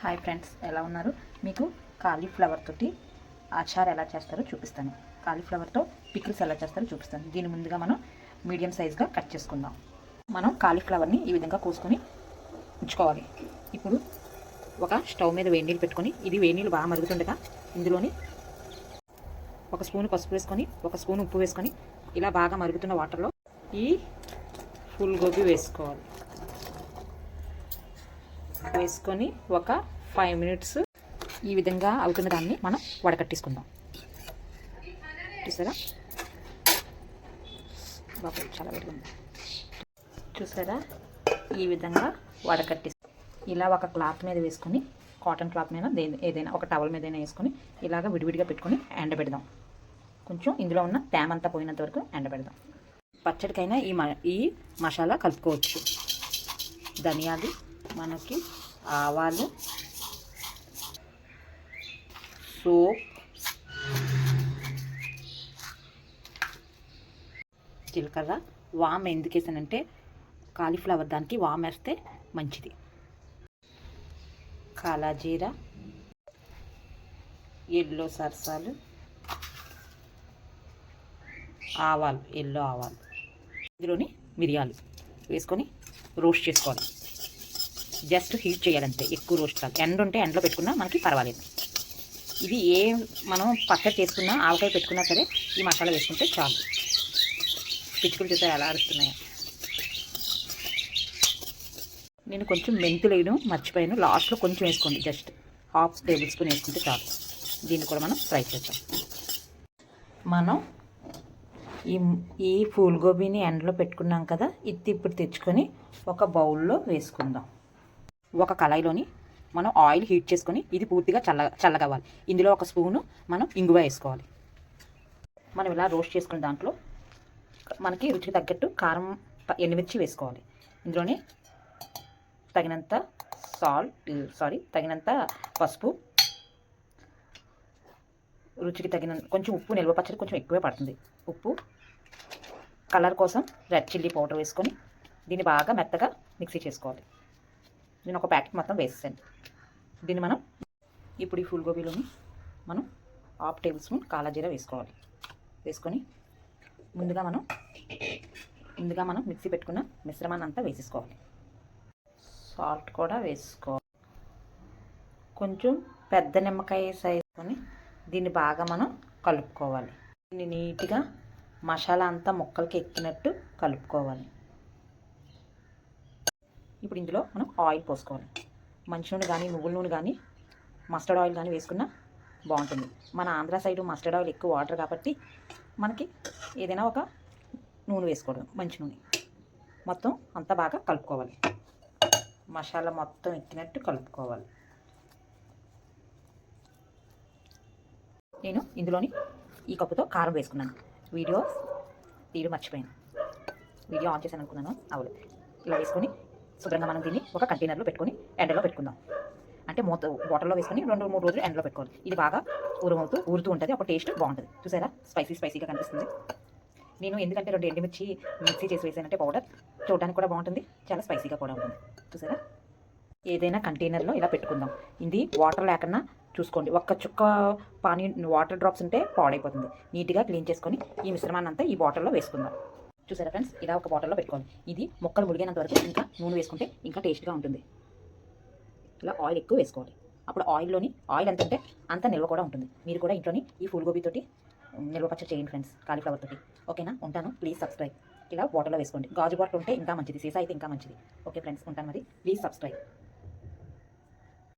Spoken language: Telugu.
హాయ్ ఫ్రెండ్స్ ఎలా ఉన్నారు? మీకు కాలీఫ్లవర్ తోటి అచార్ ఎలా చేస్తారో చూపిస్తాను. కాలీఫ్లవర్తో పికిల్స్ ఎలా చేస్తారో చూపిస్తాను. దీని ముందుగా మనం మీడియం సైజ్గా కట్ చేసుకుందాం. మనం కాలీఫ్లవర్ని ఈ విధంగా కోసుకొని ఉంచుకోవాలి. ఇప్పుడు ఒక స్టవ్ మీద వేడి నీళ్ళు పెట్టుకొని ఇది వేడి నీళ్ళు బాగా మరుగుతుండగా ఇందులోని ఒక స్పూన్ పసుపు వేసుకొని ఒక స్పూన్ ఉప్పు వేసుకొని ఇలా బాగా మరుగుతున్న వాటర్లో ఈ ఫుల్ గోబీ వేసుకోవాలి. వేసుకొని ఒక ఫైవ్ మినిట్స్ ఈ విధంగా అవుతున్న దాన్ని మనం వడకట్టేసుకుందాం. చూసారా? బాబు చాలా వేడిగా చూసారా? ఈ విధంగా వడకట్టి ఇలా ఒక క్లాత్ మీద వేసుకొని కాటన్ క్లాత్ మీద ఏదైనా ఒక టవల్ మీద అయినా వేసుకొని ఇలాగ విడివిడిగా పెట్టుకొని ఎండబెడదాం. కొంచెం ఇందులో ఉన్న తేమ అంతా పోయినంత వరకు ఎండబెడదాం. పచ్చడికైనా ఈ మ ఈ మసాలా కలుపుకోవచ్చు. ధనియాలు మనకి ఆవాలు సోప్ జీలకర్ర వామ్ ఎందుకు వేసానంటే కాలీఫ్లవర్ దానికి వామ్ వేస్తే మంచిది. కాలాజీరా ఎల్లో సరసాలు ఆవాలు ఎల్లో ఆవాలు. ఇందులోని మిరియాలు వేసుకొని రోస్ట్ చేసుకోవాలి. జస్ట్ హీట్ చేయాలంతే ఎక్కువ రోస్ట్ కాదు. ఎండ ఉంటే ఎండలో పెట్టుకున్నా మనకి పర్వాలేదు. ఇది ఏ మనం పచ్చడి చేసుకున్నా ఆవకాయ పెట్టుకున్నా సరే ఈ మసాలా వేసుకుంటే చాలు. పిచ్చుకలు చూస్తే ఎలా అరుస్తున్నాయి? నేను కొంచెం మెంతులు వేయడం మర్చిపోయాను. లాస్ట్లో కొంచెం వేసుకోండి జస్ట్ హాఫ్ టేబుల్ స్పూన్ వేసుకుంటే చాలు. దీన్ని కూడా మనం ఫ్రై చేద్దాం. మనం ఈ ఈ ఫూల్ గోబీని ఎండలో పెట్టుకున్నాం కదా ఇది ఇప్పుడు తెచ్చుకొని ఒక బౌల్లో వేసుకుందాం. ఒక కళాయిలోని మనం ఆయిల్ హీట్ చేసుకొని ఇది పూర్తిగా చల్ల చల్లగవ్వాలి. ఇందులో ఒక స్పూను మనం ఇంగువ వేసుకోవాలి. మనం ఇలా రోస్ట్ చేసుకున్న దాంట్లో మనకి రుచికి తగ్గట్టు కారం ఎండుమిర్చి వేసుకోవాలి. ఇందులోనే తగినంత సాల్ట్ సారీ తగినంత పసుపు రుచికి తగిన కొంచెం ఉప్పు నిల్వ పచ్చడి కొంచెం ఎక్కువే పడుతుంది. ఉప్పు కలర్ కోసం రెడ్ చిల్లీ పౌడర్ వేసుకొని దీన్ని బాగా మెత్తగా మిక్సీ చేసుకోవాలి. నేను ఒక ప్యాకెట్ మొత్తం వేసేసాను. దీన్ని మనం ఇప్పుడు ఈ ఫుల్గోబీలోని మనం హాఫ్ టేబుల్ స్పూన్ కాలాజీరా వేసుకోవాలి. వేసుకొని ముందుగా మనం ముందుగా మనం మిక్సీ పెట్టుకున్న మిశ్రమాన్ని అంతా వేసేసుకోవాలి. సాల్ట్ కూడా వేసుకోవాలి. కొంచెం పెద్ద నిమ్మకాయ సైజుకొని దీన్ని బాగా మనం కలుపుకోవాలి. దీన్ని నీట్గా మసాలా అంతా ముక్కలకి ఎక్కినట్టు కలుపుకోవాలి. ఇప్పుడు ఇందులో మనం ఆయిల్ పోసుకోవాలి. మంచి నూనె కానీ నువ్వుల నూనె కానీ మస్టర్డ్ ఆయిల్ కానీ వేసుకున్నా బాగుంటుంది. మన ఆంధ్ర సైడ్ మస్టర్డ్ ఆయిల్ ఎక్కువ వాటర్ కాబట్టి మనకి ఏదైనా ఒక నూనె వేసుకోవడం మంచి నూనె. మొత్తం అంతా బాగా కలుపుకోవాలి. మసాలా మొత్తం ఎక్కినట్టు కలుపుకోవాలి. నేను ఇందులోని ఈ కప్పుతో కారం వేసుకున్నాను. వీడియో తీయడం మర్చిపోయాను. వీడియో ఆన్ చేశాను అనుకున్నాను. అవలేదు ఇలా వేసుకొని శుభ్రంగా మనం దీన్ని ఒక కంటైనర్లో పెట్టుకొని ఎండలో పెట్టుకుందాం. అంటే మూత వాటర్లో వేసుకొని రెండు మూడు రోజులు ఎండలో పెట్టుకోవాలి. ఇది బాగా ఊరమవుతూ ఊరుతూ ఉంటుంది. అప్పుడు టేస్ట్ బాగుంటుంది. చూసారా? స్పైసీ స్పైసీగా కనిపిస్తుంది. నేను ఎందుకంటే రెండు ఎండుమిర్చి మిక్సీ చేసి వేసానంటే పౌడర్ చూడడానికి కూడా బాగుంటుంది. చాలా స్పైసీగా కూడా ఉంటుంది. చూసారా? ఏదైనా కంటైనర్లో ఇలా పెట్టుకుందాం. ఇది వాటర్ లేకుండా చూసుకోండి. ఒక్క చుక్క పానీ వాటర్ డ్రాప్స్ ఉంటే పాడైపోతుంది. నీట్గా క్లీన్ చేసుకొని ఈ మిశ్రమాన్ని అంతా ఈ బాటిల్లో వేసుకుందాం. చూసారా ఫ్రెండ్స్ ఇలా ఒక బాటిల్లో పెట్టుకోవాలి. ఇది మొక్కలు ముడిగినంత వరకు ఇంకా నూనె వేసుకుంటే ఇంకా టేస్ట్గా ఉంటుంది. ఇలా ఆయిల్ ఎక్కువ వేసుకోవాలి. అప్పుడు ఆయిల్లోని ఆయిల్ ఎంత ఉంటే అంత నిల్వ కూడా ఉంటుంది. మీరు కూడా ఇంట్లోని ఈ ఫూల్గోబీతోటి నిల్వ పచ్చడి చేయండి ఫ్రెండ్స్ కాలీఫ్లవర్ తోటి. ఓకేనా ఉంటాను. ప్లీజ్ సబ్స్క్రైబ్ ఇలా బాటిల్లో వేసుకోండి. గాజు బాటిల్ ఉంటే ఇంకా మంచిది. సీసా అయితే ఇంకా మంచిది. ఓకే ఫ్రెండ్స్ ఉంటాను మరి. Please subscribe